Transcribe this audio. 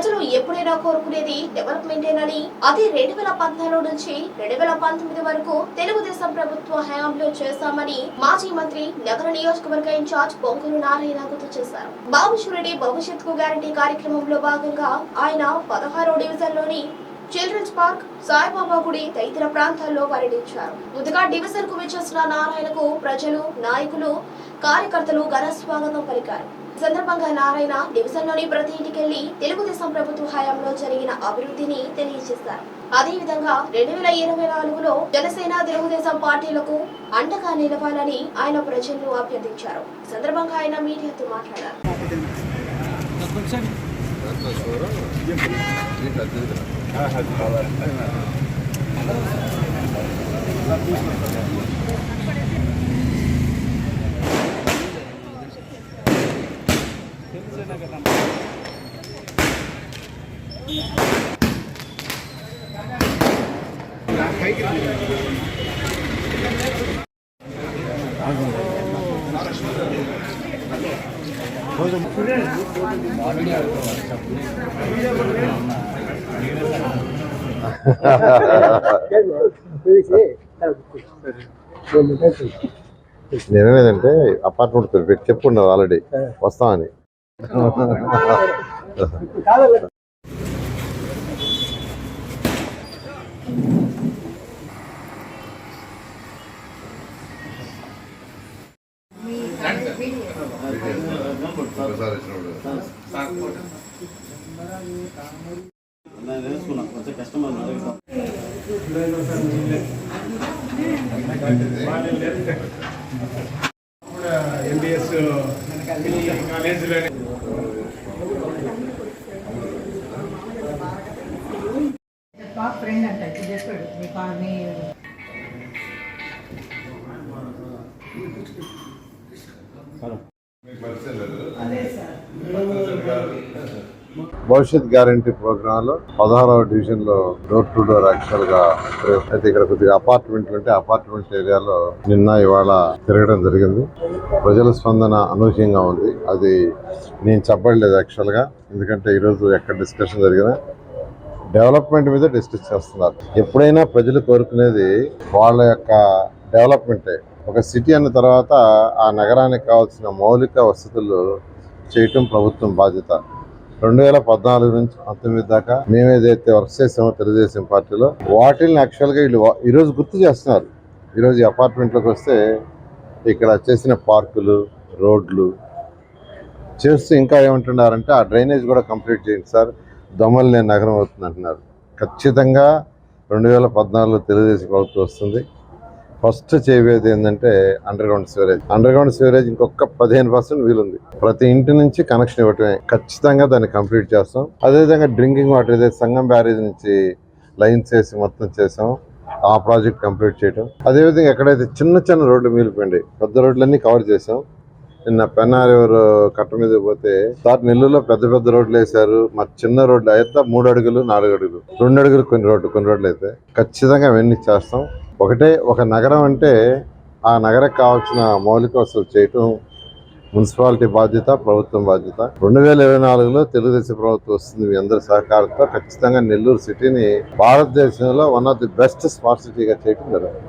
ప్రజలు ఎప్పుడైనా కోరుకునేది డెవలప్మెంటేనని అది రెండు వేల పద్నాలుగు నుంచి రెండు వేల పంతొమ్మిది వరకు తెలుగుదేశం ప్రభుత్వ హయాంలో చేశామని మాజీ మంత్రి నగర నియోజకవర్గ ఇన్ఛార్జ్ పొంగూరు నారాయణ గుర్తు చేశారు. బాబు షూరిటీ భవిష్యత్కు గ్యారంటీ కార్యక్రమంలో భాగంగా ఆయన పదహారో డివిజన్లోని చిల్డ్రన్స్ పార్క్ సాయిబాబా గుడి తదితర ప్రాంతాల్లో పర్యటించారు. ముందుగా డివిజన్కు విచ్చేసిన నారాయణకు ప్రజలు నాయకులు కార్యకర్తలు ఘన స్వాగతం పలికారు. సందర్భంగా నారాయణ డివిజన్లోని ప్రతి ఇంటికెళ్ళి తెలుగుదేశం ప్రభుత్వ హయాంలో జరిగిన అభివృద్ధిని తెలియజేశారు. అదేవిధంగా రెండు వేల ఇరవై నాలుగులో జనసేన తెలుగుదేశం పార్టీలకు అండగా నిలవాలని ఆయన ప్రజలను అభ్యర్థించారు. సందర్భంగా ఆయన మీడియాతో మాట్లాడారు. Ondan sonra mı? Bir haddi. Ha. Thank you. నేనేదంటే అపార్ట్మెంట్ పేరు పెట్టి చెప్పుకున్నారు ఆల్రెడీ వస్తామని నేను నేర్చుకున్నా కొంచెం కష్టం ఎంబీఎస్ కాలేజీలో పాప ఫ్రెండ్ అంట ఇప్పుడు చెప్పాడు మీ భవిష్యత్ గ్యారంటీ ప్రోగ్రామ్లో పదహారవ డివిజన్లో డోర్ టు డోర్ యాక్చువల్గా అయితే ఇక్కడ కొద్దిగా అపార్ట్మెంట్లు ఉంటే అపార్ట్మెంట్ ఏరియాలో నిన్న ఇవాళ తిరగడం జరిగింది. ప్రజల స్పందన అనూహ్యంగా ఉంది. అది నేను చెప్పలేదు యాక్చువల్గా ఎందుకంటే ఈరోజు ఎక్కడ డిస్కషన్ జరిగినా డెవలప్మెంట్ మీద డిస్కస్ చేస్తున్నారు. ఎప్పుడైనా ప్రజలు కోరుకునేది వాళ్ళ యొక్క డెవలప్మెంటే. ఒక సిటీ అన్న తర్వాత ఆ నగరానికి కావాల్సిన మౌలిక వసతులు చేయటం ప్రభుత్వం బాధ్యత. రెండు వేల పద్నాలుగు నుంచి పంతొమ్మిది దాకా మేము ఏదైతే వర్క్ చేసామో తెలుగుదేశం పార్టీలో వాటిని యాక్చువల్గా వీళ్ళు ఈరోజు గుర్తు చేస్తున్నారు. ఈరోజు అపార్ట్మెంట్లోకి వస్తే ఇక్కడ చేసిన పార్కులు రోడ్లు చేస్తూ ఇంకా ఏమంటున్నారంటే ఆ డ్రైనేజ్ కూడా కంప్లీట్ చేయండి సార్ దొమ్మలు లేని నగరం అవుతుంది అంటున్నారు. ఖచ్చితంగా రెండు వేల పద్నాలుగులో తెలుగుదేశం ప్రభుత్వం వస్తుంది. ఫస్ట్ చేయబోయేది ఏంటంటే underground sewerage underground sewerage ఇంకొక పదిహేను పర్సెంట్ వీలుంది. ప్రతి ఇంటి నుంచి కనెక్షన్ ఇవ్వటమే. ఖచ్చితంగా దాన్ని కంప్లీట్ చేస్తాం. అదేవిధంగా డ్రింకింగ్ వాటర్ ఏదైతే సంగం బ్యారేజ్ నుంచి లైన్స్ వేసి మొత్తం చేసాం. ఆ ప్రాజెక్ట్ కంప్లీట్ చేయటం. అదేవిధంగా ఎక్కడైతే చిన్న చిన్న రోడ్లు మిగిలిపోయింది పెద్ద రోడ్లన్నీ కవర్ చేసాం. నిన్న పెన్నారివర్ కట్ట మీద పోతే సార్ నెల్లూరులో పెద్ద పెద్ద రోడ్లు వేశారు. మా చిన్న రోడ్లు అయితే మూడు అడుగులు నాలుగు అడుగులు. రెండు అడుగులు కొన్ని రోడ్లు కొన్ని రోడ్లు అయితే ఖచ్చితంగా అవన్నీ చేస్తాం. ఒకటే ఒక నగరం అంటే ఆ నగరకు కావాల్సిన మౌలిక వసతులు చేయటం మున్సిపాలిటీ బాధ్యత ప్రభుత్వం బాధ్యత. రెండు వేల ఇరవై నాలుగులో తెలుగుదేశం ప్రభుత్వం వస్తుంది మీ అందరి సహకారంతో. ఖచ్చితంగా నెల్లూరు సిటీని భారతదేశంలో one of the best smart సిటీగా చేయటం జరుగుతుంది.